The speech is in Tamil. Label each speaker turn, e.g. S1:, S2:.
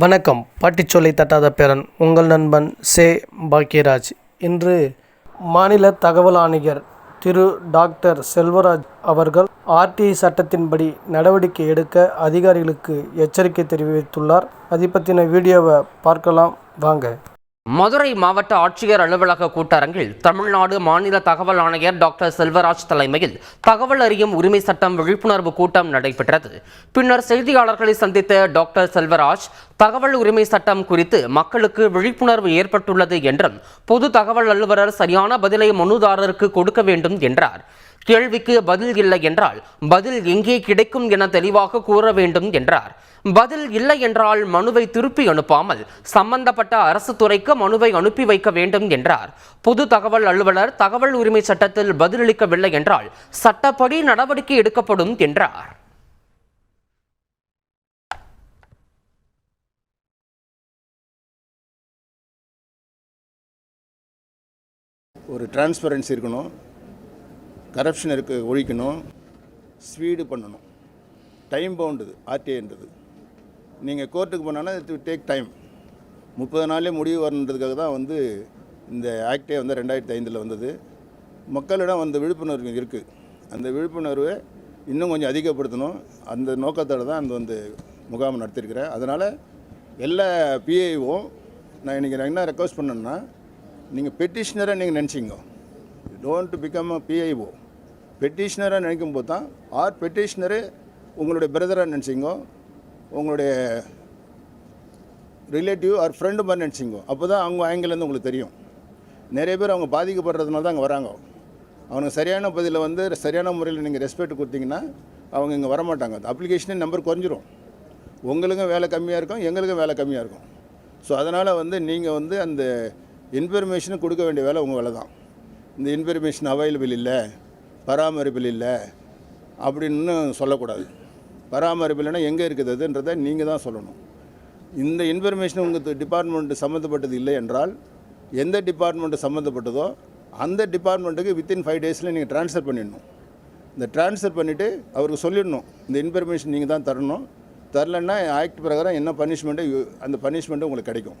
S1: வணக்கம். பாட்டிச்சொல்லை தட்டாத பேரன் உங்கள் நண்பன் சே. பாக்கியராஜ். இன்று மாநில தகவல் ஆணையர் திரு. டாக்டர். செல்வராஜ் அவர்கள் ஆர்டிஐ சட்டத்தின்படி நடவடிக்கை எடுக்க அதிகாரிகளுக்கு எச்சரிக்கை தெரிவித்துள்ளார். அதை பற்றின வீடியோவை பார்க்கலாம். வாங்க.
S2: மதுரை மாவட்ட ஆட்சியர் அலுவலக கூட்டரங்கில் தமிழ்நாடு மாநில தகவல் ஆணையர் டாக்டர் செல்வராஜ் தலைமையில் தகவல் அறியும் உரிமை சட்டம் விழிப்புணர்வு கூட்டம் நடைபெற்றது. பின்னர் செய்தியாளர்களை சந்தித்த டாக்டர் செல்வராஜ் தகவல் உரிமை சட்டம் குறித்து மக்களுக்கு விழிப்புணர்வு ஏற்பட்டுள்ளது என்றும் பொது தகவல் அலுவலர் சரியான பதிலை மனுதாரருக்கு கொடுக்க வேண்டும் என்றார். கேள்விக்கு பதில் இல்லை என்றால் பதில் எங்கே கிடைக்கும் என தெளிவாக கூற வேண்டும் என்றார். பதில் இல்லை என்றால் மனுவை திருப்பி அனுப்பாமல் சம்பந்தப்பட்ட அரசு துறைக்கு மனுவை அனுப்பி வைக்க வேண்டும் என்றார். பொது தகவல் அலுவலர் தகவல் உரிமை சட்டத்தில் பதிலளிக்கவில்லை என்றால் சட்டப்படி நடவடிக்கை எடுக்கப்படும் என்றார்.
S3: ஒரு டிரான்ஸ்பரன்சி இருக்கணும். கரப்ஷன் இருக்க ஒழிக்கணும். ஸ்பீடு பண்ணணும். டைம் பவுண்டுது ஆர்டிஐன்றது நீங்கள் கோர்ட்டுக்கு போனாலும் இது டேக் டைம் முப்பது நாளே முடிவு வரணுன்றதுக்காக தான் வந்து இந்த ஆக்டே வந்து ரெண்டாயிரத்தி ஐந்தில் வந்தது. மக்களிடம் அந்த விழிப்புணர்வு இருக்குது அந்த விழிப்புணர்வை இன்னும் கொஞ்சம் அதிகப்படுத்தணும். அந்த நோக்கத்தோடு தான் அந்த வந்து முகாம் நடத்தியிருக்கிறேன் அதனால் எல்லா பிஏவும் நான் இன்றைக்கி நான் என்ன ரெக்வஸ்ட் பண்ணேன்னா நீங்கள் பெட்டிஷனரை நீங்கள் நினச்சிங்க டோன்ட் பிகம் அ பிஐஓ பெட்டிஷனராக நினைக்கும் போது தான் ஆர் பெட்டிஷனரு உங்களுடைய பிரதராக நினச்சிங்கோ உங்களுடைய ரிலேட்டிவ் ஆர் ஃப்ரெண்டு மாதிரி நினச்சிங்கோ அப்போ தான் அவங்க ஆங்கிலேருந்து உங்களுக்கு தெரியும். நிறைய பேர் அவங்க பாதிக்கப்படுறதுனால தான் அங்கே வராங்க. அவனுக்கு சரியான பதிலில் வந்து சரியான முறையில் நீங்கள் ரெஸ்பெக்ட் கொடுத்தீங்கன்னா அவங்க இங்கே வரமாட்டாங்க. அந்த அப்ளிகேஷனே நம்பர் குறைஞ்சிரும். உங்களுக்கும் வேலை கம்மியாக இருக்கும் எங்களுக்கும் வேலை கம்மியாக இருக்கும். ஸோ அதனால் வந்து நீங்கள் வந்து அந்த இன்ஃபர்மேஷனை கொடுக்க வேண்டிய வேலை உங்கள் வேலை தான் இந்த இன்ஃபர்மேஷன் அவைலபிள் இல்லை பராமரிப்பில் இல்லை அப்படின்னு சொல்லக்கூடாது. பராமரிப்பு இல்லைன்னா எங்கே இருக்குது அதுன்றதை நீங்கள் தான் சொல்லணும். இந்த இன்ஃபர்மேஷன் உங்கள் டிபார்ட்மெண்ட் சம்மந்தப்பட்டது இல்லை என்றால் எந்த டிபார்ட்மெண்ட்டு சம்மந்தப்பட்டதோ அந்த டிபார்ட்மெண்ட்டுக்கு வித்தின் ஃபைவ் டேஸில் நீங்கள் ட்ரான்ஸ்ஃபர் பண்ணிடணும். இந்த ட்ரான்ஸ்ஃபர் பண்ணிவிட்டு அவருக்கு சொல்லிடணும். இந்த இன்ஃபர்மேஷன் நீங்கள் தான் தரணும். தரலன்னா ஆக்ட் பிரகாரம் என்ன பனிஷ்மெண்ட்டு அந்த பனிஷ்மெண்ட்டு உங்களுக்கு கிடைக்கும்.